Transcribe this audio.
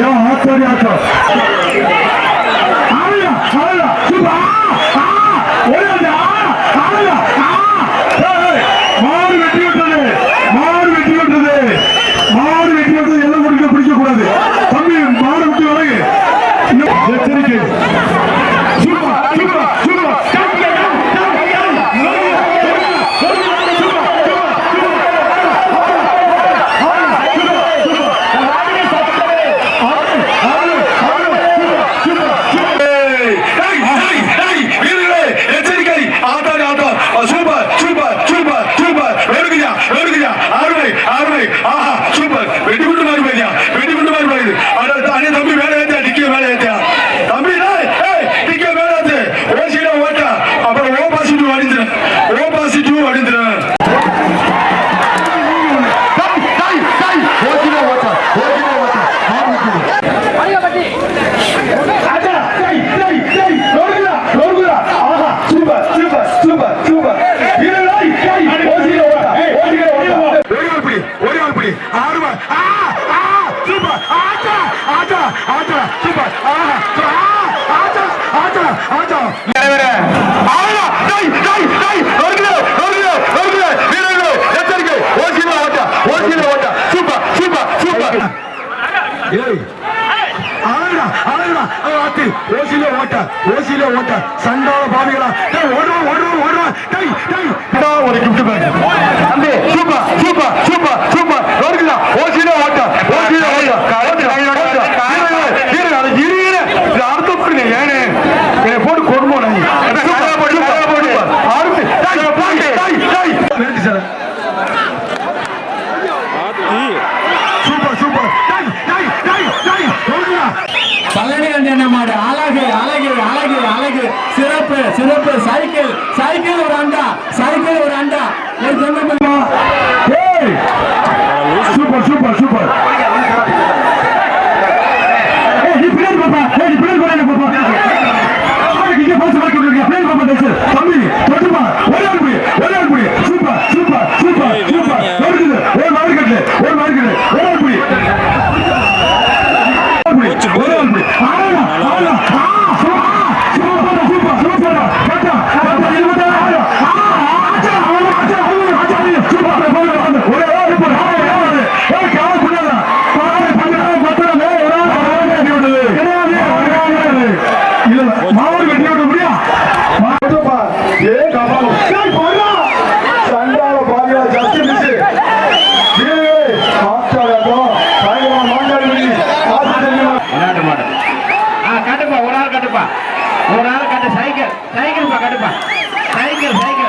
Ya hak veriyor. எப்படி ஆடுவா super. ஆச்சா ஆச்சா ஆச்சா சூப்பர். ஆச்சா ஆச்சா ஆச்சா. நிறைவேற ஆடா டேய் டேய் டேய். வருகிறது வருகிறது வருகிறது வீரர்களே எச்சரிக்கை. ஓசில ஓட்டா ஓசில ஓட்டா. Super super super. ஏய் ஓசில ஓட்டா ஓசில ஓட்டா. சண்டால பாவிகளா. டேய் ஓடுவா ஓடுவா ஓடுவா டேய் டேய் அழகு அழகு. சிறப்பு சிறப்பு. சைக்கிள் சைக்கிள் ஒரு அண்டா சைக்கிள் ஒரு அண்டா. Super super super. ஏய் நீ பின்னாடி பாப்பா. ஏய் பாப்பா? கட்டுப்பா ஒரு ஆள் கட்டுப்பா. ஒரு ஆள் கட்டு சைக்கிள் சைக்கிள்ப்பா கட்டுப்பா. Cycle cycle.